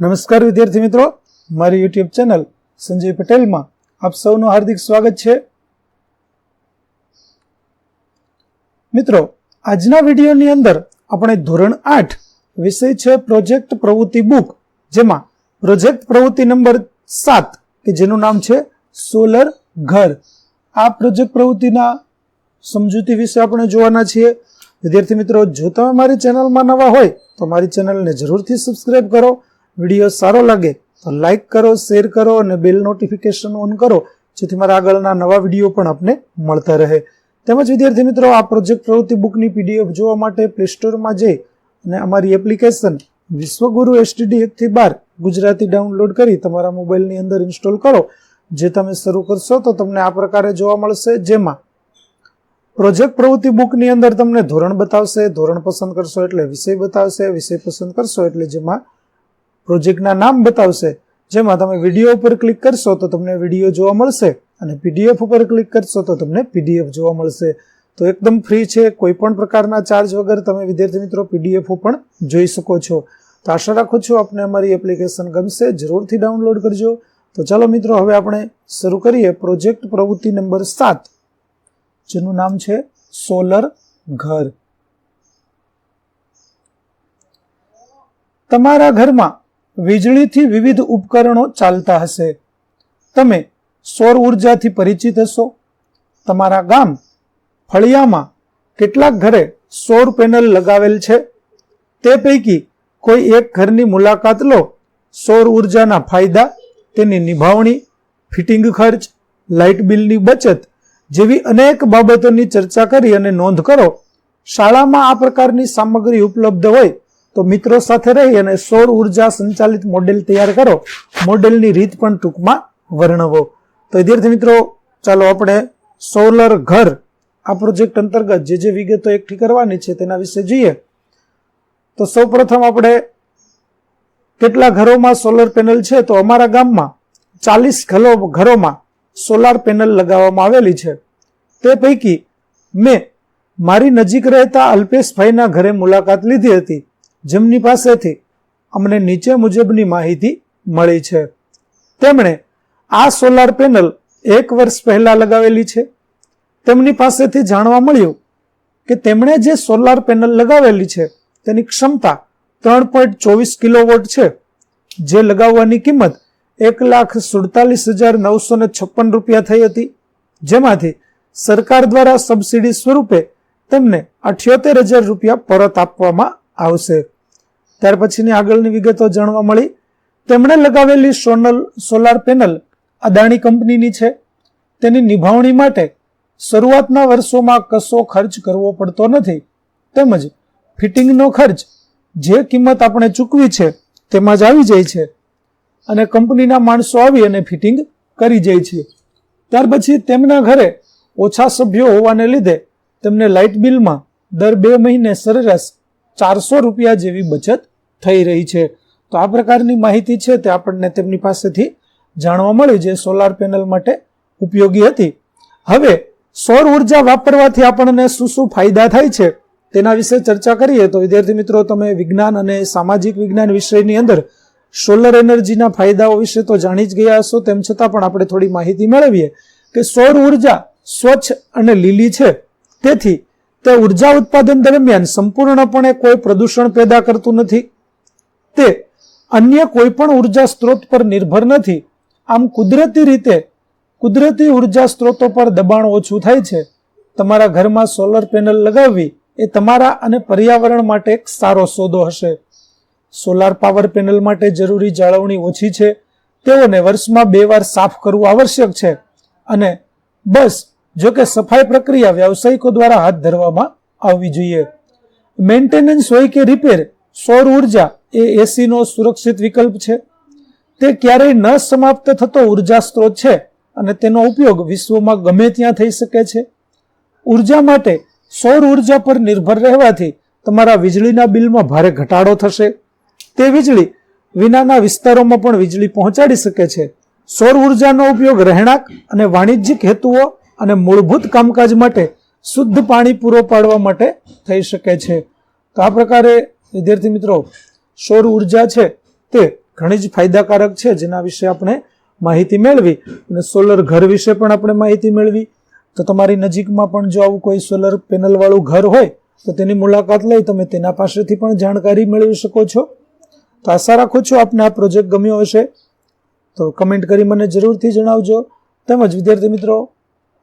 નમસ્કાર વિદ્યાર્થી મિત્રો. મારી યુટ્યુબ ચેનલ સંજય પટેલમાં આપ સૌનું હાર્દિક સ્વાગત છે. મિત્રો, આજના વિડીયોની અંદર આપણે ધોરણ આઠ વિષય છે પ્રોજેક્ટ પ્રવૃત્તિ બુક, જેમાં પ્રોજેક્ટ પ્રવૃત્તિ નંબર સાત, કે જેનું નામ છે સોલર ઘર. આ પ્રોજેક્ટ પ્રવૃત્તિના સમજૂતી વિશે આપણે જોવાના છીએ. વિદ્યાર્થી મિત્રો, જો તમે મારી ચેનલમાં નવા હોય, તો મારી ચેનલને જરૂરથી સબસ્ક્રાઈબ કરો. વીડિયો સારો લાગે તો લાઇક કરો, શેર કરો અને બેલ નોટિફિકેશન ઓન કરો, જેથી મારા આગળના નવા વીડિયો પણ આપને મળતા રહે. તેમજ વિદ્યાર્થી મિત્રો, આ પ્રોજેક્ટ પ્રવૃત્તિ બુકની પીડીએફ જોવા માટે પ્લે સ્ટોરમાં જઈ અને અમારી એપ્લિકેશન વિશ્વગુરુ એસટીડી એકથી બાર ગુજરાતી ડાઉનલોડ કરી તમારા મોબાઈલની અંદર ઇન્સ્ટોલ કરો, જે તમે શરૂ કરશો તો તમને આ પ્રકારે જોવા મળશે, જેમાં પ્રોજેક્ટ પ્રવૃત્તિ બુકની અંદર તમને ધોરણ બતાવશે, ધોરણ પસંદ કરશો એટલે વિષય બતાવશે, વિષય પસંદ કરશો એટલે જેમાં પ્રોજેક્ટના નામ બતાવશે, જેમાં તમે વીડિયો ઉપર ક્લિક કરશો તો તમને વીડિયો જોવા મળશે અને પીડીએફ ઉપર ક્લિક કરશો તો તમને પીડીએફ જોવા મળશે. તો એકદમ ફ્રી છે, કોઈ પણ પ્રકારના ચાર્જ વગર તમે વિદ્યાર્થી મિત્રો પીડીએફ પણ જોઈ શકો છો. તો આશા રાખું છું આપને અમારી એપ્લિકેશન ગમશે, જરૂરથી ડાઉનલોડ કરજો. તો ચાલો મિત્રો, હવે આપણે શરૂ કરીએ પ્રોજેક્ટ પ્રવૃત્તિ નંબર સાત, જેનું નામ છે સોલર ઘર. તમારા ઘરમાં વીજળીથી વિવિધ ઉપકરણો ચાલતા હશે. તમે સૌર ઉર્જાથી પરિચિત હશો. તમારા ગામ ફળિયામાં કેટલાક ઘરે સૌર પેનલ લગાવેલ છે. તે પૈકી કોઈ એક ઘરની મુલાકાત લો. સૌર ઉર્જાના ફાયદા, તેની નિભાવણી, ફિટિંગ ખર્ચ, લાઇટ બિલની બચત જેવી અનેક બાબતોની ચર્ચા કરી અને નોંધ કરો. શાળામાં આ પ્રકારની સામગ્રી ઉપલબ્ધ હોય તો મિત્રો સાથે રહી અને સૌર ઊર્જા સંચાલિત મોડેલ તૈયાર કરો. મોડેલની રીત પણ ટૂંકમાં વર્ણવો. તો વિદ્યાર્થી મિત્રો, ચાલો આપણે સોલર ઘર, આ પ્રોજેક્ટ અંતર્ગત જે જે વિગતો એકઠી કરવાની છે તેના વિશે જોઈએ. તો સૌ પ્રથમ આપણે કેટલા ઘરોમાં સોલર પેનલ છે? તો અમારા ગામમાં ચાલીસ ઘરોમાં સોલાર પેનલ લગાવવામાં આવેલી છે. તે પૈકી મેં મારી નજીક રહેતા અલ્પેશભાઈના ઘરે મુલાકાત લીધી હતી. જેમની પાસેથી અમને નીચે મુજબની માહિતી મળી છે. તેમણે આ સોલાર પેનલ એક વર્ષ પહેલા લગાવેલી છે. તેમની પાસેથી જાણવા મળ્યું કે તેમણે જે સોલાર પેનલ લગાવેલી છે, તેની ક્ષમતા ત્રણ પોઈન્ટ ચોવીસ કિલોવોટ છે, જે લગાવવાની કિંમત એક લાખ સુડતાલીસ હજાર નવસો ને છપ્પન રૂપિયા થઈ હતી. જેમાંથી સરકાર દ્વારા સબસિડી સ્વરૂપે તેમને અઠ્યોતેર હજાર રૂપિયા પરત આપવામાં આવશે. ત્યાર પછીની આગળની વિગતો જાણવા મળી. તેમણે લગાવેલી સોનલ સોલાર પેનલ અદાણી કંપનીની છે. તેની નિભાવણી માટે શરૂઆતના વર્ષોમાં કશો ખર્ચ કરવો પડતો નથી. તેમજ ફિટિંગનો ખર્ચ જે કિંમત આપણે ચૂકવી છે તેમાં જ આવી જાય છે. અને કંપનીના માણસો આવી અને ફિટિંગ કરી જાય છે. ત્યાર પછી તેમના ઘરે ઓછા સભ્યો હોવાને લીધે તેમને લાઇટ બિલમાં દર બે મહિને સરેરાશ ચારસો રૂપિયા જેવી બચત થઈ રહી છે. તો આ પ્રકારની માહિતી છે તે આપણને તેમની પાસેથી જાણવા મળી જે સોલાર પેનલ માટે ઉપયોગી હતી. હવે, સૌર ઊર્જા વાપરવાથી આપણને શું શું ફાયદા થાય છે તેના વિશે ચર્ચા કરીએ તો વિદ્યાર્થી મિત્રો, તમે વિજ્ઞાન અને સામાજિક વિજ્ઞાન વિષયની અંદર સોલર એનર્જીના ફાયદાઓ વિશે તો જાણી જ ગયા હશો, તેમ છતાં પણ આપણે થોડી માહિતી મેળવીએ કે સૌર ઊર્જા સ્વચ્છ અને લીલી છે. તેથી તે ઊર્જા ઉત્પાદન દરમિયાન સંપૂર્ણપણે કોઈ પ્રદૂષણ પેદા કરતું નથી. તે અન્ય કોઈ પણ ઊર્જા સ્ત્રોત પર નિર્ભર નથી. આમ કુદરતી રીતે કુદરતી ઊર્જા સ્ત્રોતો પર દબાણ ઓછું થાય છે. તમારા ઘરમાં સોલર પેનલ લગાવવી એ તમારા અને પર્યાવરણ માટે એક સારો સોદો હશે. સોલાર પાવર પેનલ માટે જરૂરી જાળવણી ઓછી છે. તેઓને વર્ષમાં બે વાર સાફ કરવું આવશ્યક છે. અને બસ જો કે સફાઈ પ્રક્રિયા વ્યવસાયિકો દ્વારા હાથ ધરવામાં આવવી જોઈએ. મેન્ટેનન્સ હોય કે રિપેર, સૌર ઊર્જા એ એસીનો સુરક્ષિત વિકલ્પ છે. તે ક્યારેય ન સમાપ્ત થતો ઊર્જા સ્ત્રોત છે અને તેનો ઉપયોગ વિશ્વમાં ગમે ત્યાં થઈ શકે છે. ઊર્જા માટે સૌર ઊર્જા પર નિર્ભર રહેવાથી તમારા વીજળીના બિલમાં ભારે ઘટાડો થશે. તે વીજળી વિનાના વિસ્તારોમાં પણ વીજળી પહોંચાડી શકે છે. સૌર ઉર્જાનો ઉપયોગ રહેણાંક અને વાણિજ્યિક હેતુઓ અને મૂળભૂત કામકાજ માટે શુદ્ધ પાણી પૂરો પાડવા માટે થઈ શકે છે. તો આ પ્રકારે, વિદ્યાર્થી મિત્રો, સૌર ઊર્જા છે તે ઘણી જ ફાયદાકારક છે, જેના વિશે આપણે માહિતી મેળવી અને સોલર ઘર વિશે પણ આપણે માહિતી મેળવી. તો તમારી નજીકમાં પણ જો આવું કોઈ સોલર પેનલવાળું ઘર હોય, તો તેની મુલાકાત લઈ તમે તેના પાસેથી પણ જાણકારી મેળવી શકો છો. તો આશા રાખું છું આપને આ પ્રોજેક્ટ ગમ્યો હશે. તો કમેન્ટ કરી મને જરૂરથી જણાવજો. તેમજ વિદ્યાર્થી મિત્રો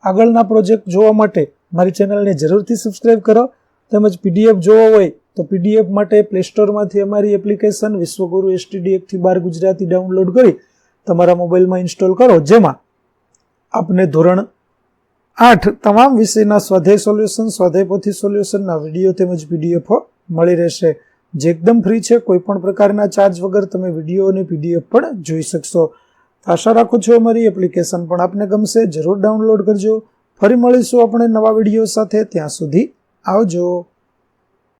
આગળના પ્રોજેક્ટ જોવા માટે મારી ચેનલને જરૂરથી સબસ્ક્રાઇબ કરો. તેમજ પીડીએફ જોવો હોય તો પીડીએફ માટે પ્લે સ્ટોરમાંથી અમારી એપ્લિકેશન વિશ્વગુરુ એસટીડીએફથી બાર ગુજરાતી ડાઉનલોડ કરી તમારા મોબાઈલમાં ઇન્સ્ટોલ કરો. જેમાં આપને ધોરણ આઠ તમામ વિષયના સ્વાધ્યાય સોલ્યુશન સ્વાધ્યાય પોથી સોલ્યુશનના વીડિયો તેમજ પીડીએફો મળી રહેશે. જે એકદમ ફ્રી છે, કોઈ પણ પ્રકારના ચાર્જ વગર તમે વીડિયો અને પીડીએફ પણ જોઈ શકશો. આશા રાખું છું અમારી એપ્લિકેશન પણ આપને ગમશે. જરૂર ડાઉનલોડ કરજો. ફરી મળીશું આપણે નવા વીડિયો સાથે. ત્યાં સુધી આવજો.